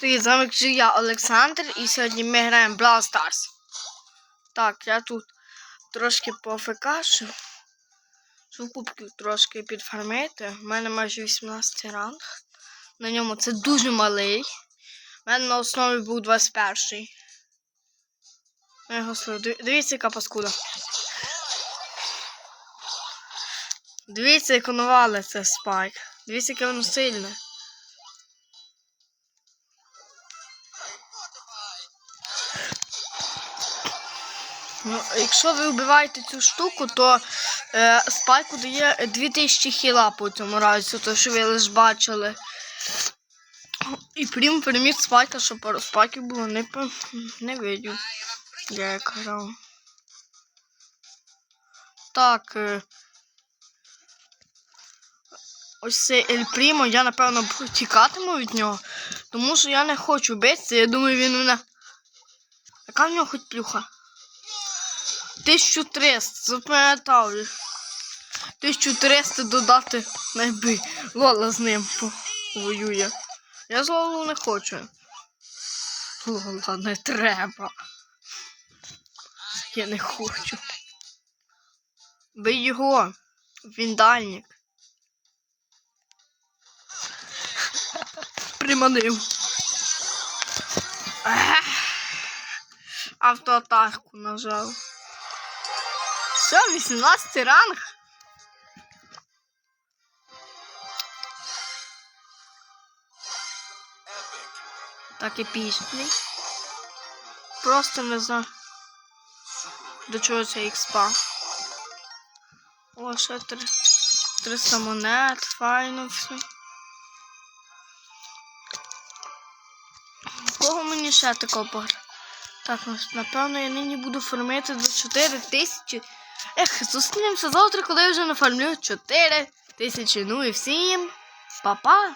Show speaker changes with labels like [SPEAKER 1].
[SPEAKER 1] Привіт, з вами же я Олександр і сьогодні ми граємо Brawl Stars. Так, я тут трошки пофекашу. Щоб кубків трошки підфармити. У мене майже 18 ранг. На ньому це дуже малий. У мене на основі був 21. Я його слив. Дивіться, яка паскуда. Дивіться, як воно валиться спайк. Дивіться, яке воно сильне. Ну, якщо ви вбиваєте цю штуку, то е, спайку дає 2000 хіла по цьому разі, то що ви лише бачили. І прям переміг спайка, щоб пару спайків було не, не видів. Я як грав. Так. Е, ось цей Ель Прімо, я напевно тікатиму від нього, тому що я не хочу битися, я думаю, він мене. Яка в нього хоч плюха? 1300, запам'ятав. 1300 додати найби. Лола з ним воює. Я з Лолу не хочу. Лола не треба. Я не хочу. Бий його. Він дальник. Приманив. Автоатаку нажав. Все, 18 ранг. Так епічний. Просто не знаю. До чого це експа. О, ще три. 300 монет, файно все. Кого мені ще такого пограти? Так, напевно, я нині буду фармити до 4 тисячі. Ех, зустрінемося завтра, коли я вже нафармлю 4 тисячі. Ну і всім па-па!